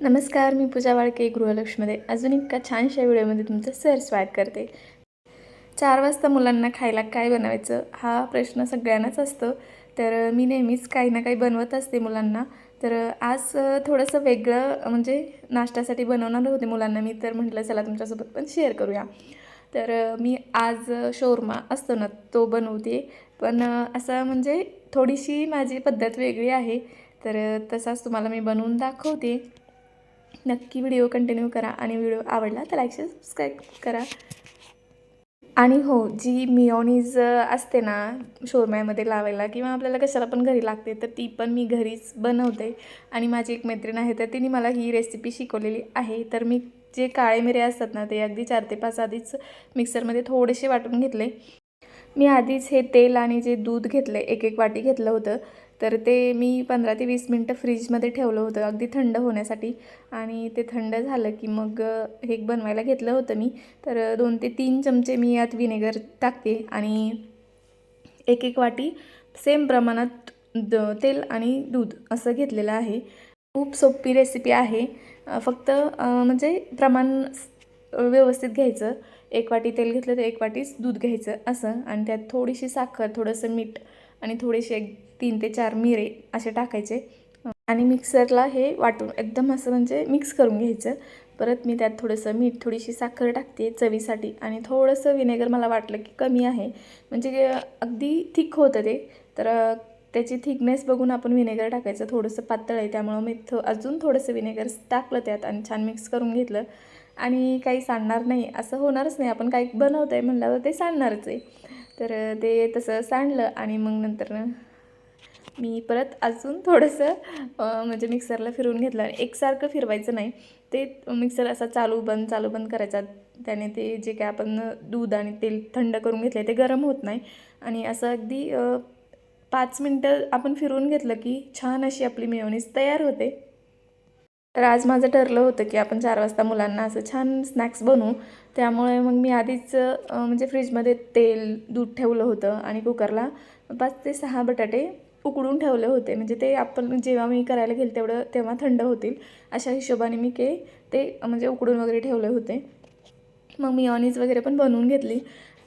नमस्कार मी पूजा वाळके गृहलक्ष्मीमध्ये. अजून एका छानशा व्हिडिओमध्ये तुमचं सर स्वागत करते. चार वाजता मुलांना खायला काय बनवायचं हा प्रश्न सगळ्यांनाच असतो. तर मी नेहमीच काही ना काही बनवत असते मुलांना. तर आज थोडंसं वेगळं म्हणजे नाश्त्यासाठी बनवणार होते मुलांना मी. तर म्हटलं चला तुमच्यासोबत पण शेअर करूया. तर मी आज शोरमा असतो ना तो बनवते. पण असं म्हणजे थोडीशी माझी पद्धत वेगळी आहे. तर तसाच तुम्हाला मी बनवून दाखवते. नक्की व्हिडिओ कंटिन्यू करा आणि व्हिडिओ आवडला तर लाईक सबस्क्राईब करा. आणि हो जी मिओनीज असते ना शोरम्यामध्ये लावायला किंवा आपल्याला कशाला पण घरी लागते तर ती पण मी घरीच बनवते. आणि माझी एक मैत्रीण आहे तर तिने मला ही रेसिपी शिकवलेली आहे. तर मी जे काळे मिरे असतात ना ते अगदी चार ते पाच आधीच मिक्सरमध्ये थोडेसे वाटून घेतले. मी आधीच हे तेल आणि जे दूध घेतलं एक एक वाटी घेतलं होतं. तर ते मी पंधरा ते वीस मिनटं फ्रीजमध्ये ठेवलं होतं. अगदी थंड होण्यासाठी. आणि ते थंड झालं की मग हे बनवायला घेतलं होतं मी. तर दोन ते तीन चमचे मी यात विनेगर टाकते. आणि एक एक वाटी सेम प्रमाणात द तेल आणि दूध असं घेतलेलं आहे. खूप सोपी रेसिपी आहे. फक्त म्हणजे प्रमाण व्यवस्थित घ्यायचं. एक वाटी तेल घेतलं तर एक वाटीच दूध घ्यायचं असं. आणि त्यात थोडीशी साखर थोडंसं मीठ आणि थोडीशी एक तीन ते चार मिरे असे टाकायचे. आणि मिक्सरला हे वाटून एकदम असं म्हणजे मिक्स करून घ्यायचं. परत मी त्यात थोडंसं मीठ थोडीशी साखर टाकते चवीसाठी. आणि थोडंसं विनेगर मला वाटलं की कमी आहे. म्हणजे अगदी थिक होतं ते. तर त्याची थिकनेस बघून आपण विनेगर टाकायचं. थोडंसं पातळ आहे त्यामुळं मी थो अजून थोडंसं विनेगर टाकलं त्यात आणि छान मिक्स करून घेतलं. आणि काही सांडणार नाही. असं होणारच नाही. आपण काही बनवतं आहे म्हणल्यावर ते सांडणारच आहे. तर ते तसं सांडलं आणि मग नंतर मी परत अजून थोडंसं म्हणजे मिक्सरला फिरवून घेतलं. एकसारखं फिरवायचं नाही. ते मिक्सर असा चालू बंद चालू बंद करायचा. त्याने ते जे काय आपण दूध आणि तेल थंड करून घेतलं ते गरम होत नाही. आणि असं अगदी पाच मिनटं आपण फिरवून घेतलं की छान अशी आपली मेयोनीज तयार होते. तर आज माझं ठरलं होतं की आपण चार वाजता मुलांना असं छान स्नॅक्स बनवू. त्यामुळे मग मी आधीच म्हणजे फ्रीजमध्ये तेल दूध ठेवलं होतं आणि कुकरला पाच ते सहा बटाटे उकडून ठेवले होते. म्हणजे ते आपण जेव्हा मी करायला गेले तेवढं तेव्हा थंड होतील. अशा हिशोबाने मी के ते म्हणजे उकडून वगैरे ठेवले होते. मग मी ऑनिज वगैरे पण बनवून घेतली.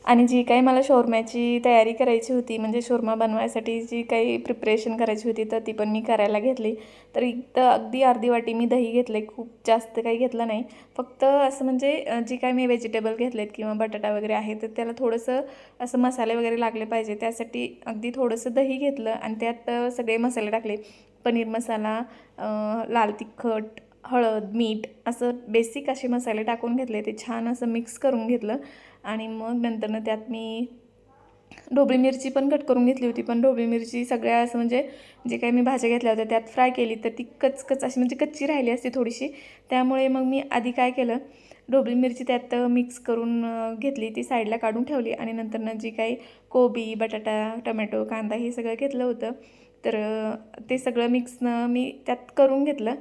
आणि जी काही मला शोरम्याची तयारी करायची होती म्हणजे शोरमा बनवायसाठी जी काही प्रिपरेशन करायची होती तर ती पण मी करायला घेतली. तर इथं अगदी अर्धी वाटी मी दही घेतले खूप जास्त काही घेतलं नाही. फक्त असं म्हणजे जी काही मी व्हेजिटेबल घेतलेत किंवा बटाटा वगैरे आहे तर त्याला थोडंसं असं मसाले वगैरे लागले पाहिजे. त्यासाठी अगदी थोडंसं दही घेतलं आणि त्यात सगळे मसाले टाकले. पनीर मसाला लाल तिखट हळद मीठ असं बेसिक असे मसाले टाकून घेतले. ते छान असं मिक्स करून घेतलं. आणि मग नंतरनं त्यात मी ढोबळी मिरची पण कट करून घेतली होती. पण ढोबळी मिरची सगळ्या असं म्हणजे जे काही मी भाज्या घेतल्या होत्या त्यात फ्राय केली तर ती कचकच अशी म्हणजे कच्ची राहिली असती थोडीशी. त्यामुळे मग मी आधी काय केलं ढोबळी मिरची त्यात मिक्स करून घेतली. ती साईडला काढून ठेवली. आणि नंतरनं जी काही कोबी बटाटा टमॅटो कांदा हे सगळं घेतलं होतं. तर ते सगळं मिक्सनं मी त्यात करून घेतलं.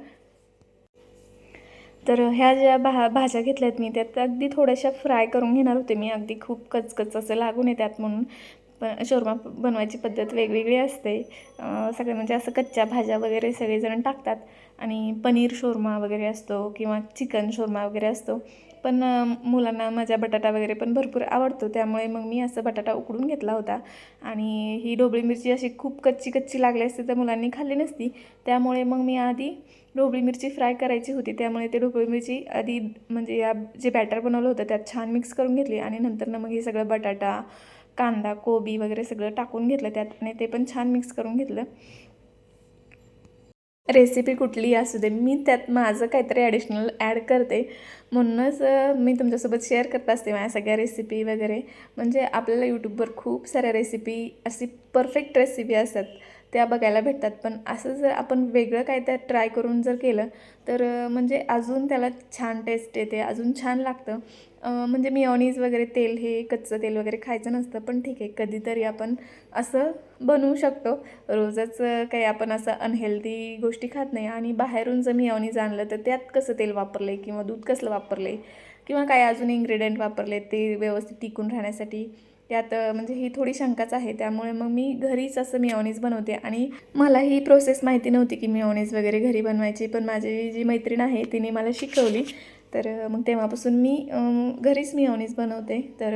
तर ह्या ज्या भा भाज्या घेतल्यात मी त्यात अगदी थोड्याशा फ्राय करून घेणार होते मी. अगदी खूप कचकच असं लागून येतात म्हणून. पण शोरमा बनवायची पद्धत वेगवेगळी असते. सगळे म्हणजे असं कच्च्या भाज्या वगैरे सगळेजण टाकतात. आणि पनीर शोरमा वगैरे असतो किंवा चिकन शोरमा वगैरे असतो. पण मुलांना माझ्या बटाटा वगैरे पण भरपूर आवडतो. त्यामुळे मग मी असं बटाटा उकडून घेतला होता. आणि ही ढोबळी मिरची अशी खूप कच्ची कच्ची लागली असते तर मुलांनी खाल्ली नसती. त्यामुळे मग मी आधी ढोबळी मिरची फ्राय करायची होती. त्यामुळे ते ढोबळी मिरची आधी म्हणजे या जे बॅटर बनवलं होतं त्यात छान मिक्स करून घेतली. आणि नंतर मग हे सगळं बटाटा कांदा कोबी वगैरे सगळं टाकून घेतलं. त्यात आणि ते पण छान मिक्स करून घेतलं. रेसिपी कुठली असू दे मी त्यात माझं काहीतरी ॲडिशनल ॲड करते. म्हणूनच मी तुमच्यासोबत शेअर करत असते माझ्या सगळ्या रेसिपी वगैरे. म्हणजे आपल्याला यूट्यूबवर खूप साऱ्या रेसिपी अशी परफेक्ट रेसिपी असतात त्या बघायला भेटतात. पण असं जर आपण वेगळं काय त्या ट्राय करून जर केलं तर म्हणजे अजून त्याला छान टेस्ट येते अजून छान लागतं. म्हणजे मिओनीज वगैरे तेल हे कच्चं तेल वगैरे खायचं नसतं पण ठीक आहे कधीतरी आपण असं बनवू शकतो. रोजच काही आपण असं अनहेल्दी गोष्टी खात नाही आणि बाहेरून जर मिओनीज आणलं तर त्यात कसं तेल वापरलं आहे किंवा दूध कसलं वापरलं आहे किंवा काय अजून इन्ग्रेडियंट वापरले ते व्यवस्थित टिकून राहण्यासाठी त्यात म्हणजे ही थोडी शंकाच आहे. त्यामुळे मग मी घरीच असं मिओनीज बनवते आणि मला ही प्रोसेस माहिती नव्हती की मिओनीज वगैरे घरी बनवायची पण माझी जी मैत्रीण आहे तिने मला शिकवली. तर मग तेव्हापासून मी घरीच मी मिओनीज बनवते. तर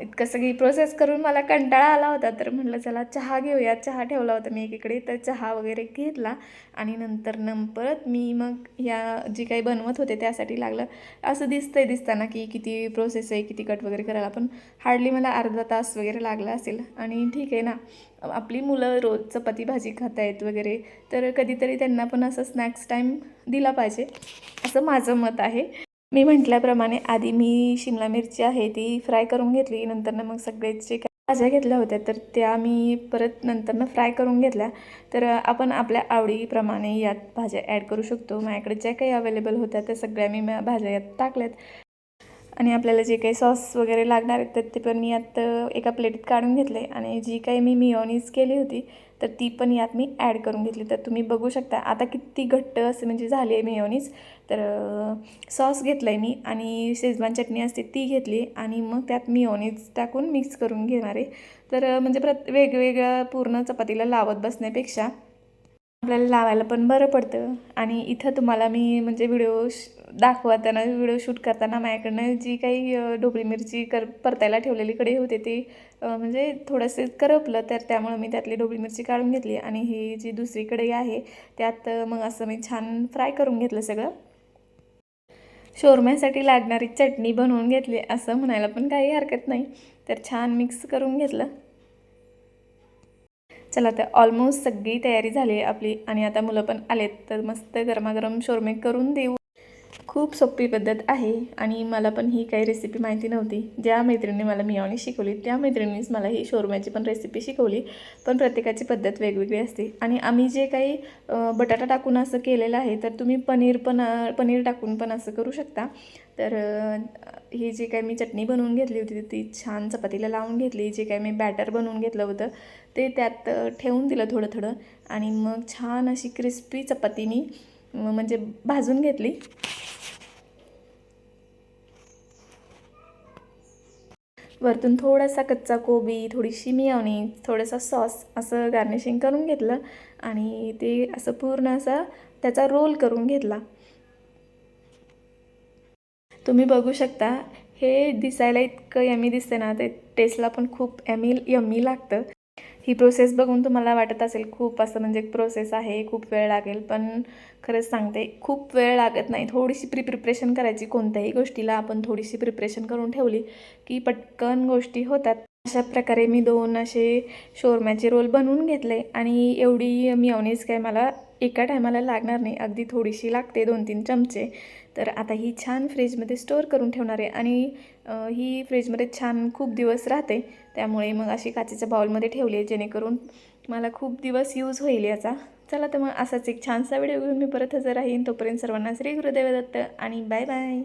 इतकं सगळी प्रोसेस करून मला कंटाळा आला होता तर म्हटलं चला चहा घेऊया. चहा ठेवला होता मी एकीकडे. तर चहा वगैरे घेतला आणि नंतर न परत मी मग या जी काही बनवत होते त्यासाठी लागलं. असं दिसतंय दिसताना की किती प्रोसेस आहे किती कट वगैरे करायला पण हार्डली मला अर्धा तास वगैरे लागला असेल. आणि ठीक आहे ना आपली मुलं रोज चपाती भाजी खात आहेत वगैरे तर कधीतरी त्यांना पण असं स्नॅक्स टाईम दिला पाहिजे. असं माझं मत आहे. मी म्हटल्याप्रमाणे आधी मी शिमला मिरची आहे ती फ्राय करून घेतली नंतरनं मग सगळ्याचे जे भाज्या घेतल्या होत्या तर त्या मी परत नंतरनं फ्राय करून घेतल्या. तर आपण आपल्या आवडीप्रमाणे यात भाज्या ॲड करू शकतो. माझ्याकडे ज्या काही अवेलेबल होत्या त्या सगळ्या मी भाज्या यात टाकल्यात. आणि आपल्याला जे काही सॉस वगैरे लागणार आहेत तर ते पण मी यात एका प्लेटीत काढून घेतले आणि जी काही मी मिओनीज केली होती तर ती पण यात मी ॲड करून घेतली. तर तुम्ही बघू शकता आता किती घट्ट असं म्हणजे झाली आहे मिओनीज तर सॉस घेतलं आहे मी आणि शेजवान चटणी असते ती घेतली आणि मग त्यात मिओनीज टाकून मिक्स करून घेणार आहे. तर म्हणजे प्रत वेगवेगळ्या पूर्ण चपातीला लावत बसण्यापेक्षा आपल्याला लावायला पण बरं पडतं. आणि इथं तुम्हाला मी म्हणजे व्हिडिओ दाखवताना व्हिडिओ शूट करताना माझ्याकडनं जी काही ढोबळी मिरची कर परतायला ठेवलेली कढई होते ती म्हणजे थोडंसं करपलं तर त्यामुळं मी त्यातली ढोबळी मिरची काढून घेतली. आणि ही जी दुसरी कढई आहे त्यात मग असं मी छान फ्राय करून घेतलं सगळं. शोरम्यासाठी लागणारी चटणी बनवून घेतली असं म्हणायला पण काही हरकत नाही. तर छान मिक्स करून घेतलं. चला तर ऑलमोस्ट सगळी तयारी झाली आहे आपली आणि आता मुलं पण आलेत. तर मस्त गरमागरम शोरमे करून देऊ. खूप सोपी पद्धत आहे आणि मला पण ही काही रेसिपी माहिती नव्हती. ज्या मैत्रिणी मला मियावणी शिकवली त्या मैत्रिणीच मला ही शोरम्याची पण रेसिपी शिकवली. पण प्रत्येकाची पद्धत वेगवेगळी असते. आणि आम्ही जे काही बटाटा टाकून असं केलेलं आहे तर तुम्ही पनीर पण पनीर टाकून पण असं करू शकता. तर ही जी काय मी चटणी बनवून घेतली होती ती छान चपातीला लावून घेतली. जे काय मी बॅटर बनवून घेतलं होतं ते त्यात ठेवून दिलं थोडं थोडं. आणि मग छान अशी क्रिस्पी चपातीनी मी म्हणजे भाजून घेतली. वरतून थोडासा कच्चा कोबी थोडीशी मियावणी थोडासा सॉस असं गार्निशिंग करून घेतलं. आणि ते असं पूर्ण असा त्याचा रोल करून घेतला. तुम्ही बघू शकता हे दिसायला इतकं यमी दिसते ना ते टेस्टला पण खूप यमी यम्मी लागतं. ही प्रोसेस बघून तुम्हाला वाटत असेल खूप असं म्हणजे प्रोसेस आहे खूप वेळ लागेल. पण खरंच सांगते खूप वेळ लागत नाही. थोडीशी प्री प्रिपरेशन करायची कोणत्याही गोष्टीला आपण थोडीशी प्रिपरेशन करून ठेवली की पटकन गोष्टी होतात. अशा प्रकारे मी दोन असे शोरम्याचे रोल बनवून घेतले आणि एवढी मिओनीज काय मला एका टायमाला लागणार नाही. अगदी थोडीशी लागते दोन तीन चमचे. तर आता ही छान फ्रीजमध्ये स्टोअर करून ठेवणार आहे आणि ही फ्रीजमध्ये छान खूप दिवस राहते. त्यामुळे मग अशी काचेच्या बाउलमध्ये ठेवली आहे जेणेकरून मला खूप दिवस यूज होईल याचा. चला तर मग असाच एक छानसा व्हिडिओ घेऊन मी परत हजर राहीन. तोपर्यंत सर्वांना श्री गुरुदेव दत्त आणि बाय बाय.